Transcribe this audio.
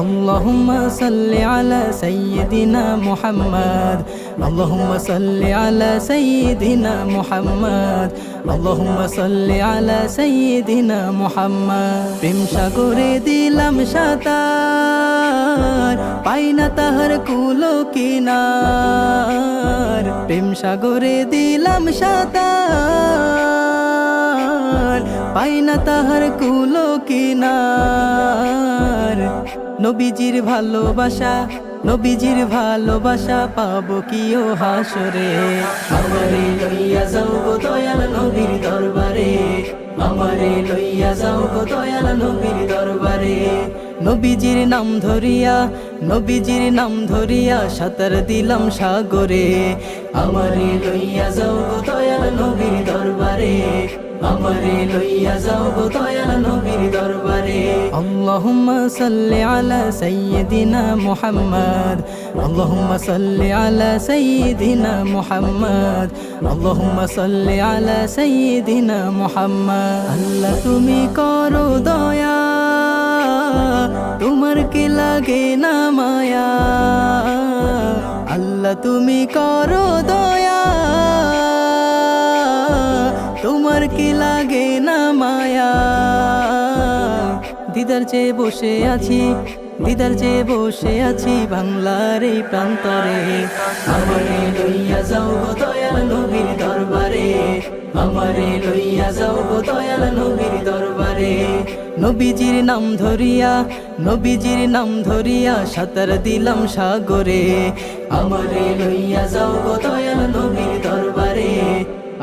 আল্লাহুম্মা সাল্লি আলা সাইয়্যিদিনা মুহাম্মদ। আল্লাহুম্মা সাল্লি আলা সাইয়্যিদিনা মুহাম্মদ। আল্লাহুম্মা সাল্লি আলা সাইয়্যিদিনা মুহাম্মদ। প্রেম সাগরে দিলাম সাতার, পাই না তাহার কুলো কিনার। প্রেম সাগরে দিলাম সাতার, পাই না তাহার কুলো কিনার। নবীজির ভালোবাসা নবীজির ভালোবাসা পাবো কি ও হাসরে। আমারে লইয়া যাও গো দয়াল নবীর দরবারে আমারে লইয়া যাও গো দয়াল নবীর দরবারে। নবীজির নাম ধরিয়া, নবীজির নাম ধরিয়া সাঁতার দিলাম সাগরে। আমারে লইয়া যাও গো দয়াল নবীর দরবারে আমারে লইয়া যাও গো দয়াল নবীর দরবারে। আল্লাহুম্মা সাল্লি আলা সাইয়্যিদিনা মুহাম্মদ। আল্লাহুম্মা সাল্লি আলা সাইয়্যিদিনা মুহাম্মদ। আল্লাহুম্মা সাল্লি আলা সাইয়্যিদিনা মুহাম্মদ। আল্লাহ তুমি করো দয়া, তোমার কি লাগে না মায়া? আল্লাহ তুমি করো দয়া তোমার কি লাগে না মায়া? দিদার চেয়ে বসে আছি, দিদার চেয়ে বসে আছি বাংলার এই প্রান্তরে। আমারে লইয়া যাও গো দয়াল নবীর দরবারে। আমারে লইয়া যাও গো দয়াল নবীর দরবারে। নবীজির নাম ধরিয়া, নবীজির নাম ধরিয়া সাঁতার দিলাম সাগরে। আমারে লইয়া যাও গো